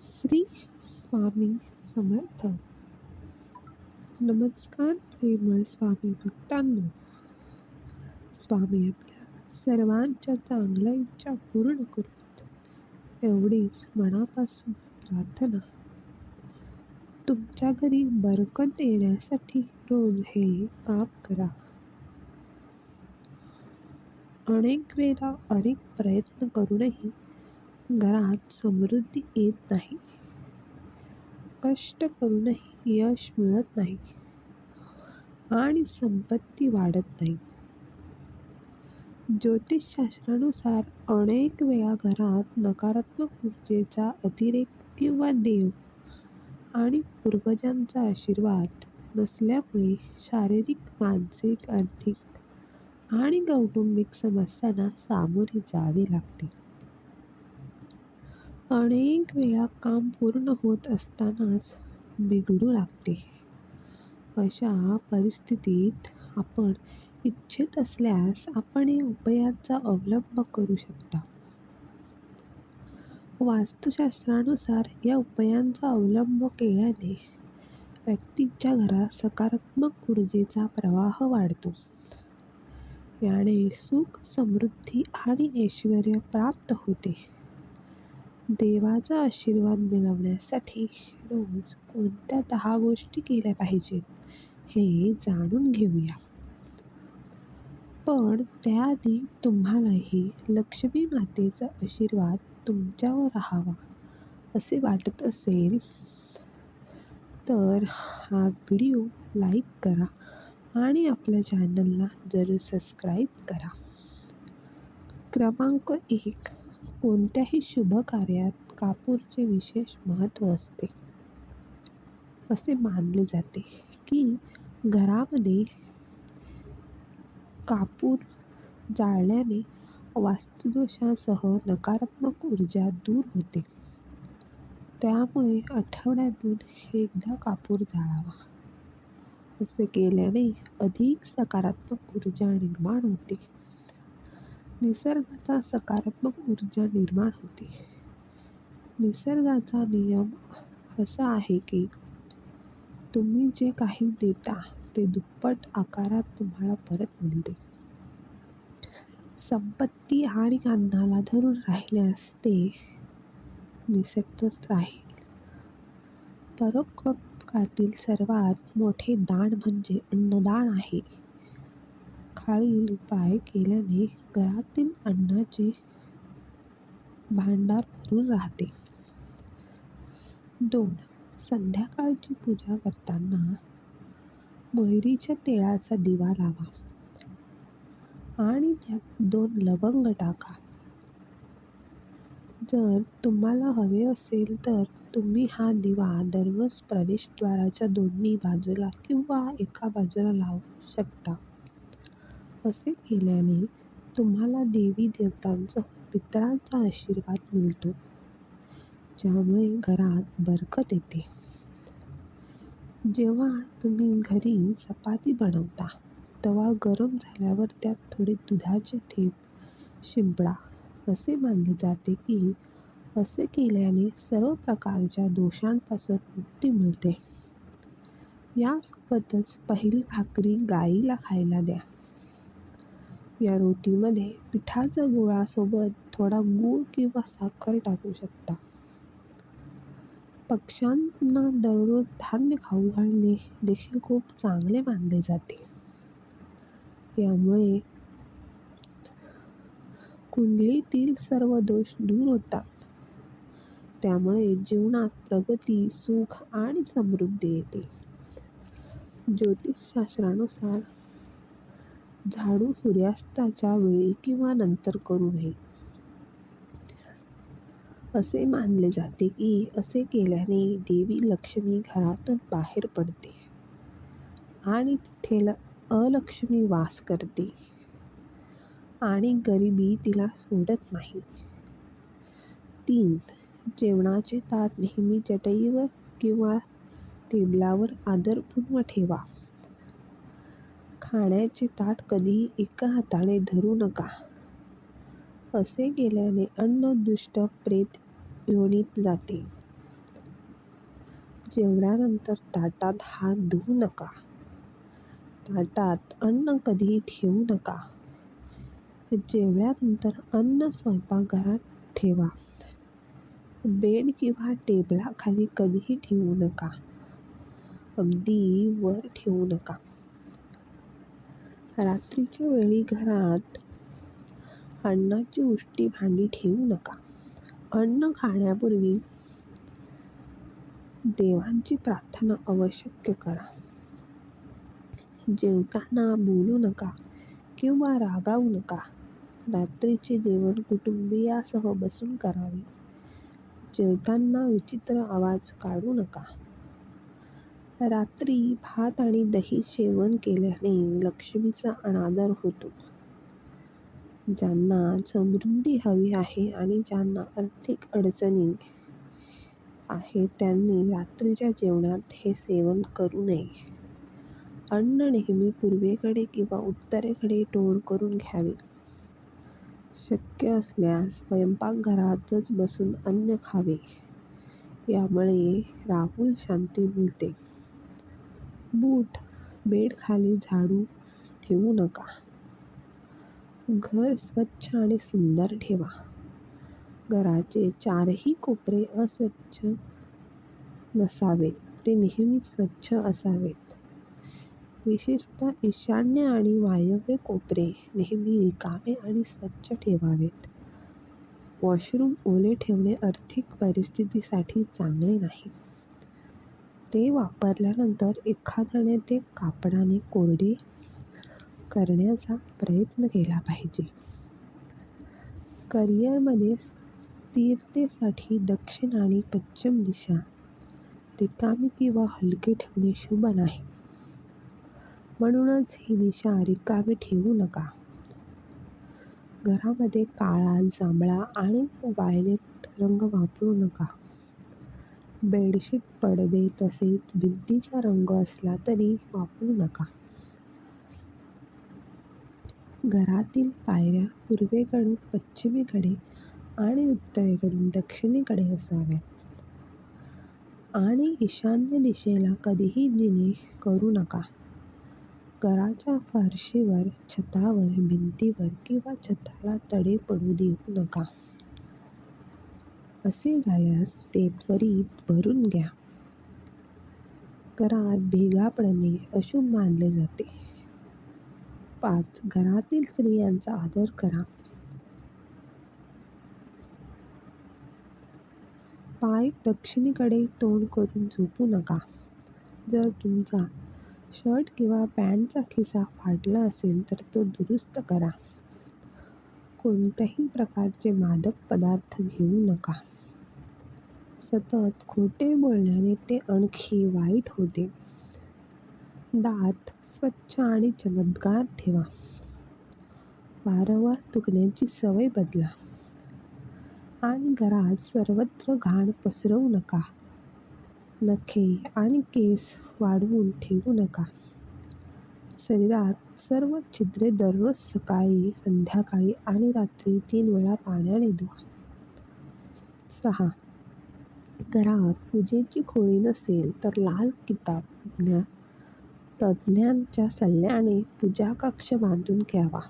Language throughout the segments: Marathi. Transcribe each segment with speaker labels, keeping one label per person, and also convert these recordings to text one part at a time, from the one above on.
Speaker 1: श्री स्वामी समर्थ. नमस्कार प्रेमळ स्वामी भक्तांनो. स्वामी आपल्या सर्वांच्या चांगल्या इच्छा पूर्ण करूत एवढीच मनापासून प्रार्थना. तुमच्या घरी बरकत येण्यासाठी रोज हे काम करा. अनेक वेळा अनेक प्रयत्न करूनही घरात समृद्धी येत नाही. कष्ट करूनही यश मिळत नाही आणि संपत्ती वाढत नाही. ज्योतिषशास्त्रानुसार अनेक वेळा घरात नकारात्मक ऊर्जेचा अतिरेक किंवा देव आणि पूर्वजांचा आशीर्वाद नसल्यामुळे शारीरिक मानसिक आर्थिक आणि कौटुंबिक समस्यांना सामोरे जावे लागते. अनेक वेळा काम पूर्ण होत असतानाच बिघडू लागते. अशा परिस्थितीत आपण इच्छित असल्यास आपण या उपायांचा अवलंब करू शकता. वास्तुशास्त्रानुसार या उपायांचा अवलंब केल्याने व्यक्तीच्या घरात सकारात्मक ऊर्जेचा प्रवाह वाढतो. याने सुख समृद्धी आणि ऐश्वर प्राप्त होते. देवाचा आशीर्वाद मिळवण्यासाठी रोज कोणत्या दहा गोष्टी केल्या पाहिजेत हे जाणून घेऊया. पण त्याआधी तुम्हालाही लक्ष्मी मातेचा आशीर्वाद तुमच्यावर राहावा असे वाटत असेल तर हा व्हिडिओ लाईक करा आणि आपल्या चॅनलला जरूर सबस्क्राईब करा. क्रमांक एक कोणत्याही शुभ कार्यात कापूरचे विशेष महत्त्व असते. असे मानले जाते की घरामध्ये कापूर जाळल्याने वास्तुदोषासह नकारात्मक ऊर्जा दूर होते. त्यामुळे आठवड्यातून एकदा कापूर जाळावा. असे केल्याने अधिक सकारात्मक ऊर्जा निर्माण होते. निसर्गाचा सकारात्मक ऊर्जा निर्माण होते. निसर्गाचा नियम असा आहे की तुम्ही जे काही देता ते दुप्पट आकारात तुम्हाला परत मिळते. संपत्ती आणि अन्नाला धरून राहिल्यास ते निसटत राहील. परोपकारातील सर्वात मोठे दान म्हणजे अन्नदान आहे. खालील उपाय केल्याने घरातील अन्नाचे भांडार भरून राहते. दोन संध्याकाळची पूजा करताना मोहरीच्या तेलाचा दिवा लावा आणि त्यात दोन लवंग टाका. जर तुम्हाला हवे असेल तर तुम्ही हा दिवा दररोज प्रवेशद्वाराच्या दोन्ही बाजूला किंवा एका बाजूला लावू शकता. असे केल्याने तुम्हाला देवी देवतांचा पितरांचा आशीर्वाद मिळतो. ज्यामुळे घरात बरकत येते. जेव्हा तुम्ही घरी चपाती बनवता तवा गरम झाल्यावर त्यात थोडे दुधाचे ठेप शिंपडा असे मानले जाते की असे केल्याने सर्व प्रकारच्या दोषांपासून मुक्ती मिळते. यासोबतच पहिली भाकरी गाईला खायला द्या. या रोटीमध्ये पिठाच्या गुळासोबत थोडा गूळ किंवा साखर टाकू शकता. पक्ष्यांना दररोज धान्य खाऊ घालणे देखील खूप चांगले मानले जाते. यामुळे कुंडलीतील सर्व दोष दूर होतात. त्यामुळे जीवनात प्रगती सुख आणि समृद्धी येते. ज्योतिषशास्त्रानुसार झाडू सूर्यास्ताच्या वेळी किंवा नंतर करू नये. असे मानले जाते की असे केल्याने देवी लक्ष्मी घरातून बाहेर पडते आणि तिथे अलक्ष्मी वास करते आणि गरिबी तिला सोडत नाही. तीन जेवणाचे ताट नेहमी चटईवर किंवा टेबलावर आदरपूर्व ठेवा. खाण्याचे ताट कधीही एका हाताने धरू नका. असे केल्याने अन्न दुष्ट प्रेत योनीत जाते. जेवणानंतर ताटात हात धुवू नका. ताटात अन्न कधीही ठेवू नका. जेवल्यानंतर अन्न स्वयंपाकघरात ठेवा. बेड किंवा टेबलाखाली कधीही ठेवू नका. अगदी वर ठेवू नका. रात्रीच्या वेळी घरात अन्नाची उष्टी भांडी ठेवू नका. अन्न खाण्यापूर्वी देवांची प्रार्थना अवश्य करा. जेवताना बोलू नका किंवा रागावू नका. रात्रीचे जेवण कुटुंबियासह बसून करावे. जेवताना विचित्र आवाज काढू नका. रात्री भात आणि दही सेवन केल्याने लक्ष्मीचा अनादर होतो. ज्यांना समृद्धी हवी आहे आणि ज्यांना आर्थिक अडचणी आहे त्यांनी रात्रीच्या जेवणात हे सेवन करू नये. अन्न नेहमी पूर्वेकडे किंवा उत्तरेकडे तोंड करून घ्यावे. शक्य असल्यास स्वयंपाकघरातच बसून अन्न खावे. यामुळे राहुल शांती मिळते. बूट बेडखाली झाडू ठेवू नका. घर स्वच्छ आणि सुंदर ठेवा. घराचे चारही कोपरे अस्वच्छ नसावेत ते नेहमी स्वच्छ असावेत. विशेषतः ईशान्य आणि वायव्य कोपरे नेहमी रिकामे आणि स्वच्छ ठेवावेत. वॉशरूम ओले ठेवणे आर्थिक परिस्थितीसाठी चांगले नाही. ते वापरल्यानंतर एखाद्याने ते कापडाने कोरडे करण्याचा प्रयत्न केला पाहिजे. करिअरमध्ये स्थिरतेसाठी दक्षिण आणि पश्चिम दिशा रिकामी किंवा हलके ठेवणे शुभ नाही. म्हणूनच ही दिशा रिकामी ठेवू नका. घरामध्ये काळा जांभळा आणि वायलेट रंग वापरू नका. बेडशीट पडदे तसेच भिंतीचा रंग असला तरी वापरू नका. घरातील पायऱ्या पूर्वेकडून पश्चिमेकडे आणि उत्तरेकडून दक्षिणेकडे असाव्यात. आणि ईशान्य दिशेला कधीही जिने करू नका. घराच्या फरशीवर छतावर भिंतीवर किंवा छताला तडे पडू देऊ नका. असे झाल्यास ते त्वरित भरून घ्या. घरात भेगा पडणे अशुभ मानले जाते. पाच घरातील स्त्रियांचा आदर करा. पाय दक्षिणेकडे तोंड करून झोपू नका. जर तुमचा शर्ट किंवा पॅन्टचा खिसा फाटला असेल तर तो दुरुस्त करा. कोणत्याही प्रकारचे मादक पदार्थ घेऊ नका. सतत खोटे बोलल्याने ते आणखी वाईट होते. दात स्वच्छ आणि चमकदार ठेवा. वारंवार थुंकण्याची सवय बदला. आणि घरात सर्वत्र घाण पसरवू नका. नखे आणि केस वाढवून ठेवू नका. शरीरात सर्व छिद्रे दररोज सकाळी संध्याकाळी आणि रात्री तीन वेळा पाण्याने धुवा. सहा. घरात पूजेची खोळी नसेल तर लाल किताब तज्ज्ञांच्या सल्ल्याने पूजा कक्ष बांधून घ्यावा.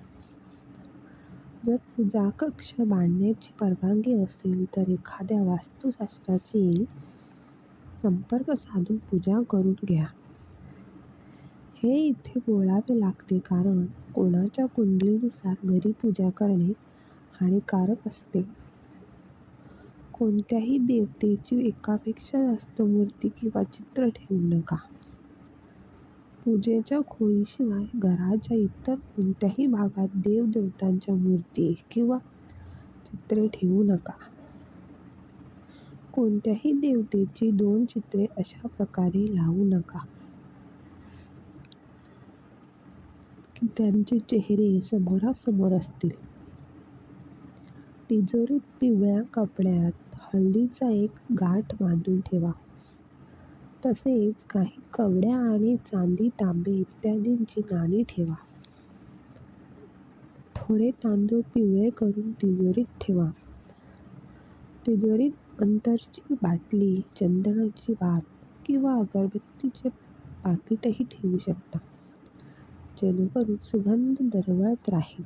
Speaker 1: जर पूजा कक्ष बांधण्याची परवानगी असेल तर एखाद्या वास्तुशास्त्राशी संपर्क साधून पूजा करून घ्या. हे इथे बोलावे लागते कारण कोणाच्या कुंडलीनुसार घरी पूजा करणे हानिकारक असते. कोणत्याही देवतेची एकापेक्षा जास्त मूर्ती किंवा चित्र ठेवू नका. पूजेच्या खोळीशिवाय घराच्या इतर कोणत्याही भागात देवदेवतांच्या मूर्ती किंवा चित्रे ठेवू नका. कोणत्याही देवतेची दोन चित्रे अशा प्रकारे लावू नका की त्यांचे चेहरे समोरासमोर असतील. तिजोरीत पिवळ्या कपड्यात हळदीचा एक गाठ बांधून ठेवा. तसेच काही कवड्या आणि चांदी तांबे इत्यादींची नाणी ठेवा. थोडे तांदूळ पिवळे करून तिजोरीत ठेवा. तिजोरीत अंतरची बाटली चंदनाची वात किंवा अगरबत्तीचे पाकिटही ठेवू शकता. जेणेकरून सुगंध दरवळत राहील.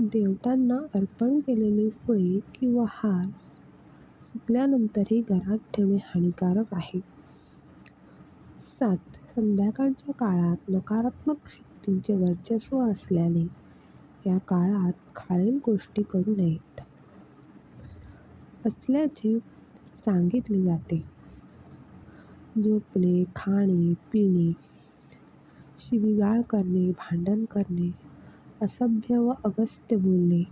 Speaker 1: देवतांना अर्पण केलेली फुले किंवा हार सुकल्यानंतरही घरात ठेवणे हानिकारक आहे. सात संध्याकाळच्या काळात नकारात्मक शक्तींचे वर्चस्व असल्याने या काळात खालील गोष्टी करू नयेत. असल्याचे सांगितले जाते. झोपणे खाणे पिणे शिवीगाळ करणे भांडण करणे असभ्य व अगस्त्य बोलणे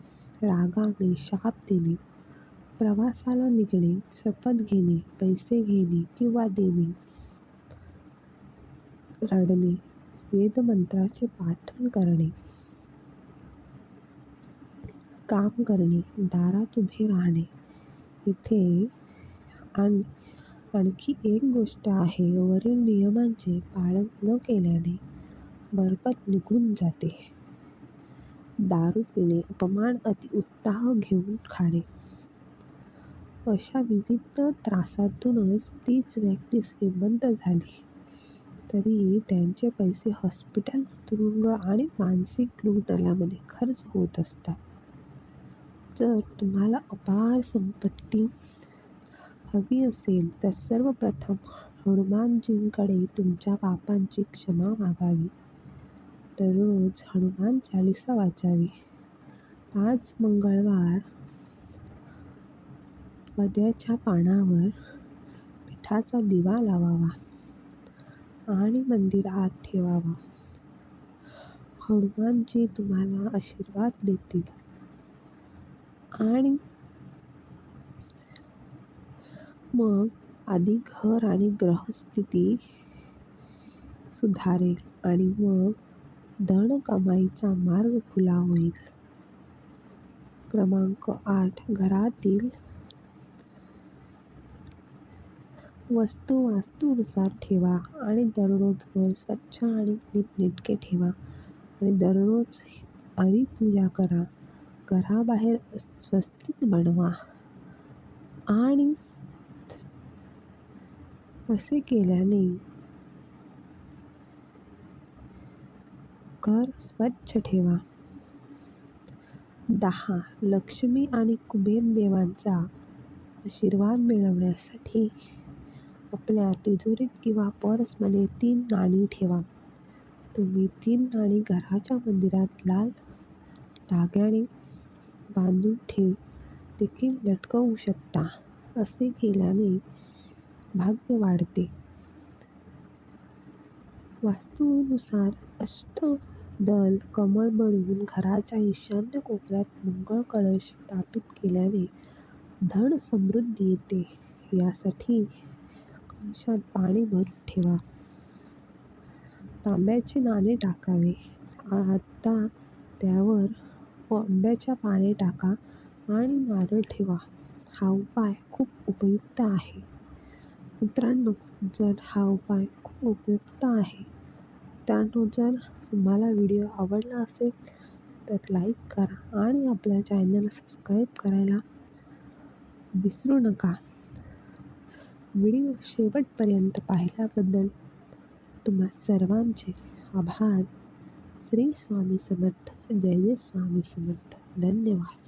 Speaker 1: रागावणे शाप देणे प्रवासाला निघणे शपथ घेणे पैसे घेणे किंवा देणे रडणे वेदमंत्राचे पाठण करणे काम करणे दारात उभे राहणे. इथे आणि आणखी एक गोष्ट आहे वरील नियमांचे पालन न केल्याने बरबत निघून जाते. दारू पिणे अपमान अति उत्साह घेऊन खाणे. अशा विविध त्रासातूनच तीच व्यक्ती श्रीमंत झाली. तरी त्यांचे पैसे हॉस्पिटल तुरुंग आणि मानसिक रुग्णालयामध्ये खर्च होत असतात. जर तुम्हाला अपार संपत्ती हवी असेल तर सर्वप्रथम हनुमानजींकडे तुमच्या पापांची क्षमा मागावी. दररोज हनुमान चालिसा वाचावी. पाच मंगळवार. वद्याच्या पानावर पिठाचा दिवा लावावा आणि मंदिरात ठेवावा. हनुमानजी तुम्हाला आशीर्वाद देतील. आणि मग आधी घर आणि ग्रहस्थिती सुधारेल आणि मग धन कमाईचा मार्ग खुला होईल. क्रमांक आठ. घरातील वस्तू वास्तूनुसार ठेवा आणि दररोज घर स्वच्छ आणि नीटनेटके ठेवा. आणि दररोज हरिपूजा करा. घराबाहेर स्वस्तिक बनवा. आणि असे केल्याने घर स्वच्छ ठेवा. दहा. लक्ष्मी आणि कुबेर देवांचा आशीर्वाद मिळवण्यासाठी आपल्या तिजोरीत किंवा पर्समध्ये तीन नाणी ठेवा. तुम्ही तीन नाणी घराच्या मंदिरात लाल धाग्याने बांधून ठेव देखील लटकवू शकता असे केल्याने भाग्य वाढते. वास्तूनुसार अष्ट दल कमळ बनवून घराच्या ईशान्य कोपऱ्यात मंगळ कलश स्थापित केल्याने धन समृद्धी येते. यासाठी कलशात पाणी भरून ठेवा. तांब्याचे नाणे टाकावे. आता त्यावर आंब्याच्या पाने टाका आणि नारळ ठेवा. हा उपाय खूप उपयुक्त आहे. मित्रांनो जर हा उपाय खूप उपयुक्त आहे त्यानं जर तुम्हाला व्हिडिओ आवडला असेल तर लाईक करा आणि आपल्या चॅनल सबस्क्राईब करायला विसरू नका. व्हिडिओ शेवटपर्यंत पाहिल्याबद्दल तुम्हा सर्वांचे आभार. श्री स्वामी समर्थ जय जय स्वामी समर्थ. धन्यवाद.